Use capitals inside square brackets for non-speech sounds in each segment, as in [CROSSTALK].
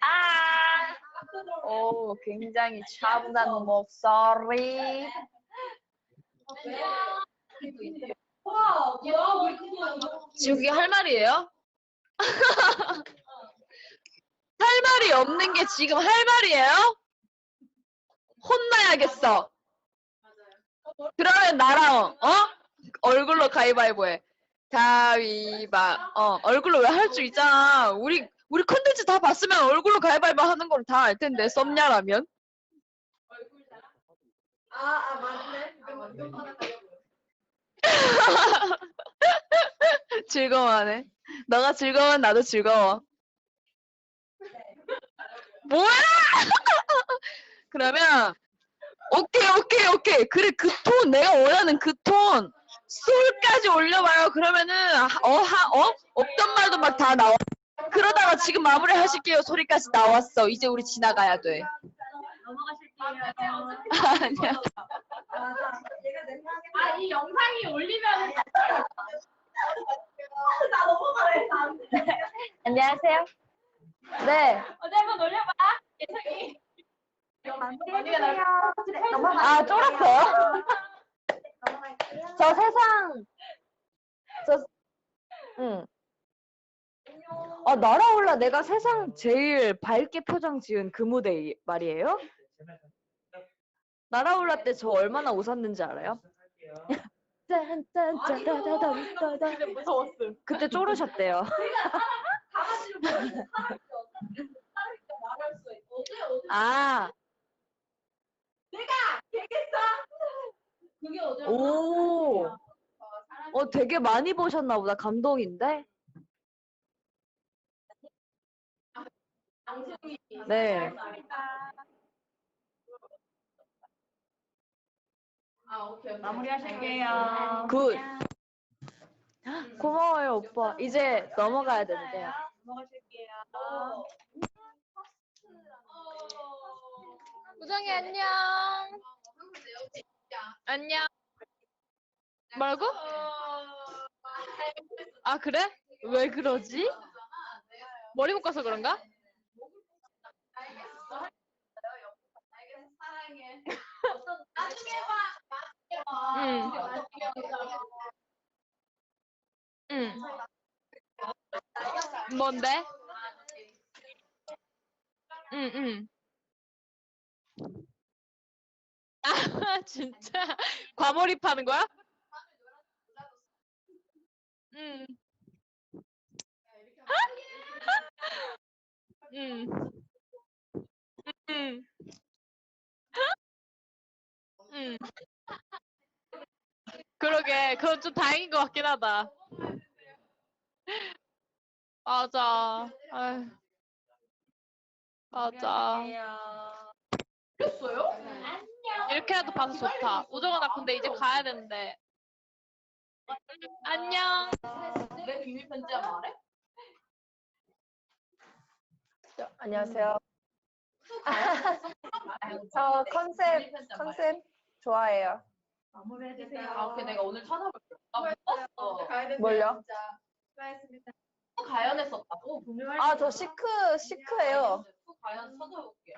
아, 오, 굉장히 차분한 목소리. 지욱이 할 말이에요? [LAUGHS] 할 말이 없는 게 지금 할 말이에요? 혼나야겠어. 그러면 나랑 어 얼굴로 가위바위보 해. 가위바 어 얼굴로 왜할수 있잖아. 우리 우리 컨텐츠 다 봤으면 얼굴로 가위바위보 하는 걸 다 알 텐데 썸냐라면. 아, 아, 맞네. [LAUGHS] 즐거워하네. 너가 즐거우면 나도 즐거워. 뭐야? [LAUGHS] 그러면 오케이 오케이 오케이 그래 그 톤 내가 원하는 그톤 솔까지 올려봐요 그러면은 어하 어 없던 말도 막 다 나와 그러다가 지금 마무리 하실게요 소리까지 나왔어 이제 우리 지나가야 돼 넘어가실게요. 아니야 아, 이 영상이 올리면 나 넘어가래. 안. 안녕하세요 네 어디 한번 올려봐. 예상이. 아, 쫄았어요? 저 세상 저 응. 아 날아올라 내가 세상 제일 밝게 표정 지은 그 무대 이- 말이에요? 날아올라 때 저 얼마나 웃었는지 알아요? 그때 어제 아, 되겠어? 그게 어제 오, 어, 어 되게 많이 보셨나 보다. 감동인데? 네. 아 오케이 오케이. 마무리하실게요. 굿. 고마워요 오빠. 이제 넘어가야 된대요. 넘어가실게요. 우정이 안녕. 안녕. 뭐라고? 아 그래? 왜 그러지? 머리 그런가? 응. 나중에 봐. 응. 뭔데? 응, 응. 아, [LAUGHS] 진짜. 과몰입하는 거야? 응. 응. 응. 응. 그러게, 그건 좀 다행인 것 같긴 하다. 맞아. 아휴. 맞아. 그랬어요? 이렇게라도 봐서 좋다. 우정아, 나 근데 이제 가야 되는데. 안녕. 내 비밀 편지야 말해? 안녕하세요. [LAUGHS] 저 컨셉 컨셉 좋아해요. 마무리해주세요. 아 오케이 내가 오늘 찾아볼게. 나 못 봤어. 뭘요? 수고하셨습니다. 가연에 썼다고? 아저 시크 시크해요. 가연 찾아볼게.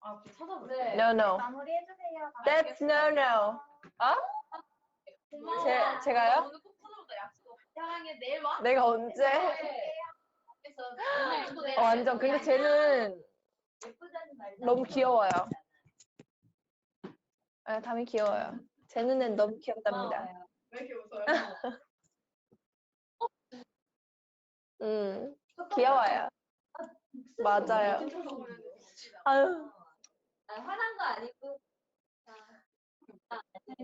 아 찾아볼게. No no. 마무리해주세요. That's no no. 제 제가요? 오늘 꼭 찾아보자 약속. 사랑해 내일 와. 내가 언제? 그래서 오늘 어, 완전 근데 쟤는 예쁘다는 말. 너무 귀여워요. 아, 담이 귀여워요. 제 눈엔 너무 귀엽답니다. 왜 이렇게 웃어요? [LAUGHS] 음 귀여워요. 맞아요. 아유 아, 화난 거 아니고.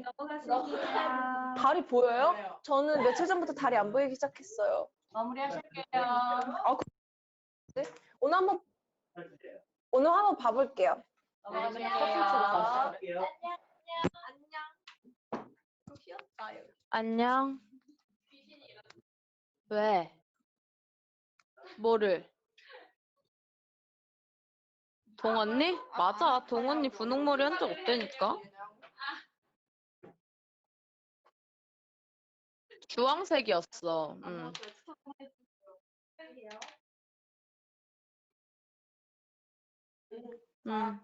자, 넘어가실게요. 다리 보여요? 저는 며칠 전부터 다리 안 보이기 시작했어요. 마무리하실게요. 오늘 한번 오늘 한번 봐볼게요. 넘어가실게요. 안녕. 귀엽다. 여기. 안녕. 왜? 뭐를? 동언니? 맞아. 동언니 분홍머리 한 적 없다니까. 주황색이었어. 응. 음.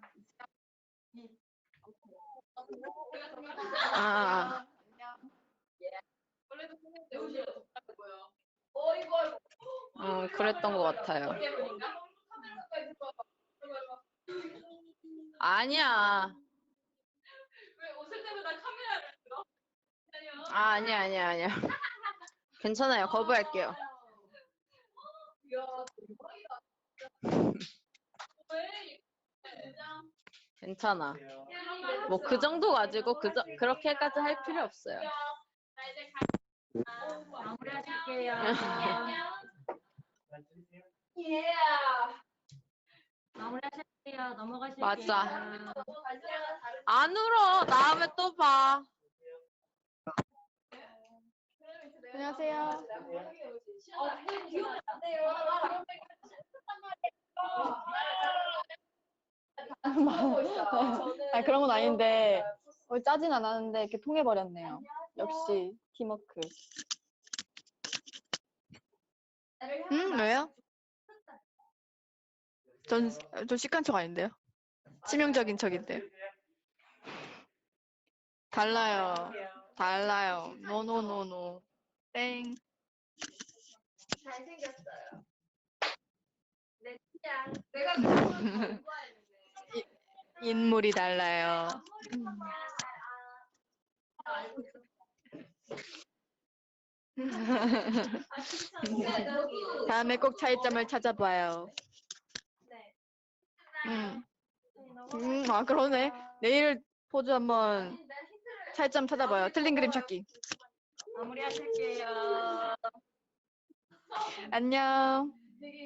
아, 그랬던 것 같아요. 아니야. 왜 웃을 때마다 카메라를 들어? 아, 아니야, 아니야, 아니야. [LAUGHS] 괜찮아요. 거부할게요. 괜찮아. 뭐 그 정도 가지고 그 저, 그렇게까지 할 필요 없어요. 마무리하실게요. 예. 마무리하실게요. 넘어가실게요. 맞아. 안 울어. 다음에 또 봐. 안녕하세요. 아니 그런 건 아닌데 어, 짜진 않았는데 이렇게 통해버렸네요. 역시 팀워크. 음, 왜요? 전, 저 시크한 척 아닌데요? 치명적인 척인데요. 달라요. 달라요. 노노노노. 땡. 잘생겼어요. 내 취향. 내가 그걸. 인물이 달라요. [LAUGHS] 다음에 꼭 차이점을 찾아봐요. 음. 음, 아, 그러네. 내일 포즈 한번 차이점 찾아봐요. 틀린 그림 찾기. 마무리하실게요. 안녕.